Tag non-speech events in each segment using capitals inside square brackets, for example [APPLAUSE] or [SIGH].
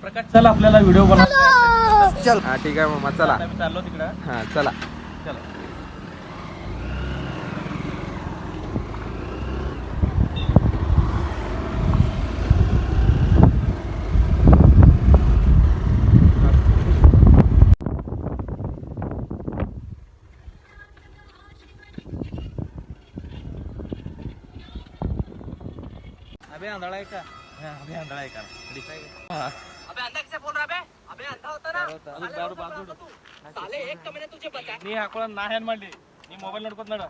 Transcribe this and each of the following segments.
प्रकाश चल आपल्याला व्हिडिओ बनवायचा हा ठीक आहे मग चला. आता मी चाललो तिकडं. हा चला. चला. अबे आंधळा आहे का? हा, अबे आंधळा आहे का ठीक आहे का? हा. ಅದು ಬ್ಯಾಡ, ಬಾಜು ಇಡು. ನೀ ಹಾಕೊಳ್ಳ ನಾ ಏನ್ ಮಾಡ್ಲಿ ನೀ ಮೊಬೈಲ್ ನೋಡ್ಕೊತ ನಡ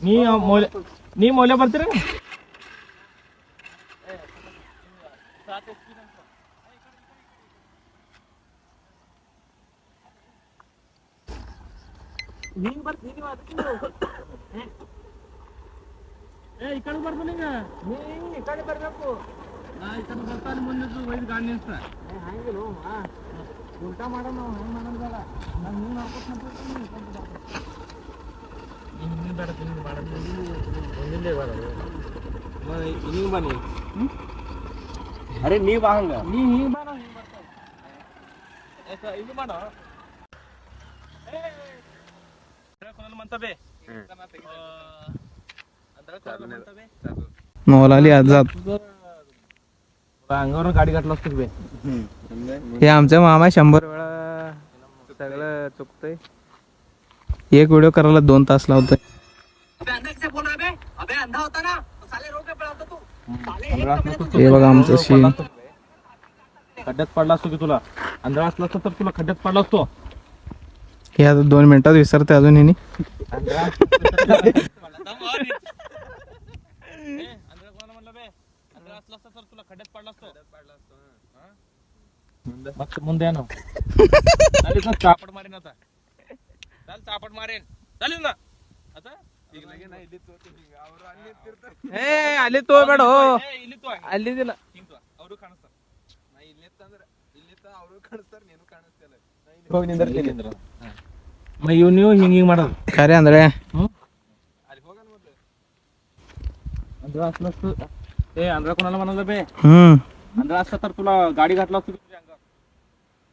ನೀ ಆ ಮೌಲ್ಯ ನೀ ಮೌಲ್ಯ ಬರ್ತೀರ [COUGHS] ಏ ಈ ಕಡೆ ಬರ್ತಾನೆ ನಿಂಗ ನೀ ಈ ಕಡೆ ಬರ್ಬೇಕು. ನಾ ಈ ಕಡೆ ಬರ್ತಾನೆ ಮುಂದೆ ಒಯ್ದು ಗಾಡಿ ನಿಲ್ಸ್ತ ಉಲ್ಟಾ ಮಾಡೋಣ ನಾವು ಹೆಂಗ್ ಮಾಡೋಣ ಬೇಡ. ನಾನು ನೀವು ನೋಡ್ಕೊತ ಹಿಂಗೆ ಬೇಡ. ಹಿಂಗೆ ಮಾಡೋದು ಬೇಡ ನೀವು ಬನ್ನಿ ಅರೆ ನೀ ಬಾ ಹಂಗ. ನೀ ಹಿಂಗೆ ಬಾ ನಾವು ಹಿಂಗೆ ಬರ್ತಾವೆ ಇದು ಮಾಡೋ. ಮಂತಬೆ मौलाली आझाद अंगावर गाडी घातला असतो बे? हे आमचे मामा शंभर वेळा सगळं चुकतंय. एक व्हिडिओ करायला दोन तास लावतोय. हे बघा आमचं शीन खड्ड्यात पडला असतो की तुला? अंधळा असला असता तर तुला खड्ड्यात पडला असतो. हे आता दोन मिनिटात विसरते अजून हिनी. ಮತ್ತೆ ಮುಂದೇನು [LAUGHS] ಚಾಪಟ್ ಮಾರಿನ ಚಾಪಡ್ ಮಾರೇನ್. ತಲಿಲ್ಲ ಅಲ್ಲಿ ತೋಬೇಡ. ಅಲ್ಲಿದಿಲ್ಲ. ಅವರು ಕಾಣಿಸ್ತಾರ. ಅವರು ನೀನು ಇವ್ ನೀವು ಹಿಂಗ ಹಿಂಗ ಮಾಡೋದು. ಖರೆ ಅಂದ್ರೆ? ಅಲ್ಲಿ ಹೋಗಣ ಅಂದ್ರ ಏ ಅಂದ್ರ ಕೊನಲ್ಲ ಮನಲ್ಲ ಬೇ ಹ್ಮ್. ಅಂದ್ರ ಅಸ್ಲತ್ತಾರ ತುला ಗಾಡಿ ಗಾಟ್ಲಾಗ್ತಿದ್ವಿ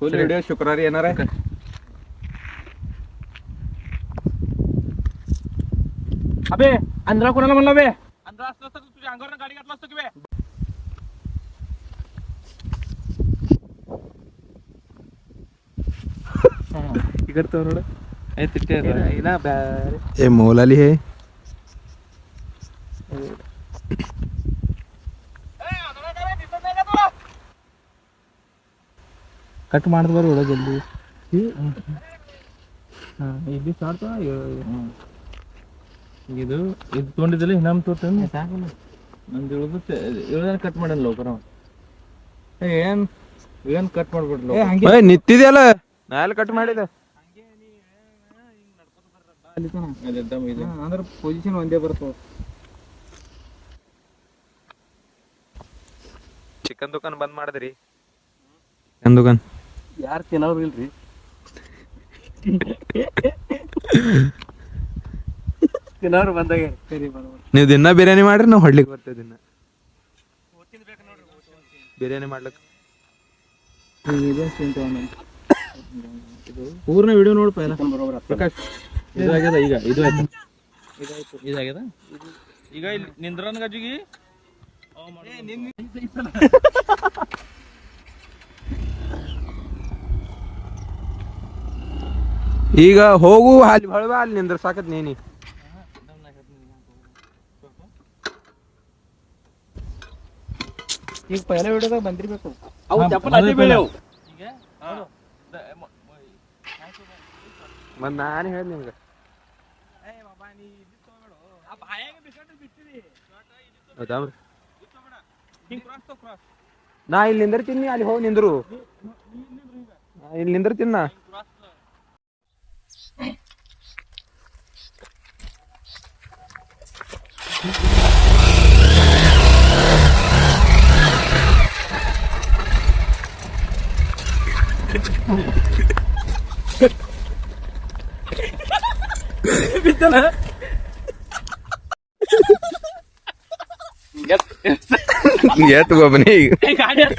फुल व्हिडिओ शुक्रवारी येणार आहे. अबे आंधळा कोणाला म्हणला बे? आंधळा असला असतं तर तुझ्या अंगावर गाडी घातला असतो की बे? इकडचं रोड ए तिथे ए मौलाली हे. ಕಟ್ ಮಾಡಿದ್ ಬರೋ ಒಳಗೆ ಜಲ್ದಿ ಇದು ಇದು ತೊಗೊಂಡಿದ್ದಲ್ಲಿ ಇನ್ನೊಮ್ಮೆ ತೋರ್ತೇನೆ. ನಂದು ಇಳಿದು ಇಳ್ದಾನೆ ಕಟ್ ಮಾಡಲ್ಲ ಲೋಕರ ಏನ್ ಏನ್ ಕಟ್ ಮಾಡ್ಬಿಡ್ಲು ನಿಂತಿದೆಯಲ್ಲ ನಿಂತಿದ್ಯಲ್ಲ? ನಾ ಎಲ್ಲಿ ಕಟ್ ಮಾಡಿದೆ ಅಂದ್ರೆ ಪೊಸಿಷನ್ ಒಂದೇ ಬರ್ತವ ಚಿಕನ್ ದುಕಾನ್ ಬಂದ್ ಮಾಡಿದ್ರಿ. ಚಿಕನ್ ದುಕಾನ್? ಯಾರು ತಿನ್ನೋರು ಇಲ್ರಿ? ತಿನ್ನೋರು ಬಂದಾಗ ಸರಿ ಬರೋದು ನೀವು ದಿನ ಬಿರಿಯಾನಿ ಮಾಡ್ರಿ ನಾವು ಹೊಡ್ಲಿಕ್ಕೆ ಬರ್ತೇವೆ ದಿನ. ಬಿರಿಯಾನಿ ಮಾಡ್ಲಿಕ್ಕೆ ಪೂರ್ಣ ವಿಡಿಯೋ ನೋಡಪ್ಪ ಎಲ್ಲ ಪ್ರಕಾಶ್ ಇದಾಗ್ಯದ ಈಗ ಇದು ಆಯ್ತು? ಇದಾಗ್ಯದ? ಈಗ ಇಲ್ಲಿ ನಿಂದ್ರನ್ ಗಜ್ಜಿಗಿ? ಈಗ ಹೋಗು ಅಲ್ಲಿ ಹೊಳವ ಅಲ್ಲಿ ನಿಂದ್ರ ಸಾಕತ್ ನೀನಿ ಈಗ ಪಹಲೆ ವಿಡಿಯೋದಾಗ ಬಂದಿರ್ಬೇಕು ಅವು ಚಪ್ಪಲ್ ಅಲ್ಲಿ ಬೀಳ್ಯಾವು. ಈಗ ಮತ್ ನಾನು ಹೇಳ್ದೆ ನಿಮ್ಗೆ ನಾ ಇಲ್ಲಿ ನಿಂದಿರ್ತೀನಿ ಅಲ್ಲಿ ಹೋಗಿ ನಿಂದ್ರು ನಾ ಇಲ್ಲಿ ನಿಂದಿರ್ತೀನಿ ನಾ bitti lan. Yat. Yat bu abone. Gadet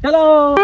Hello，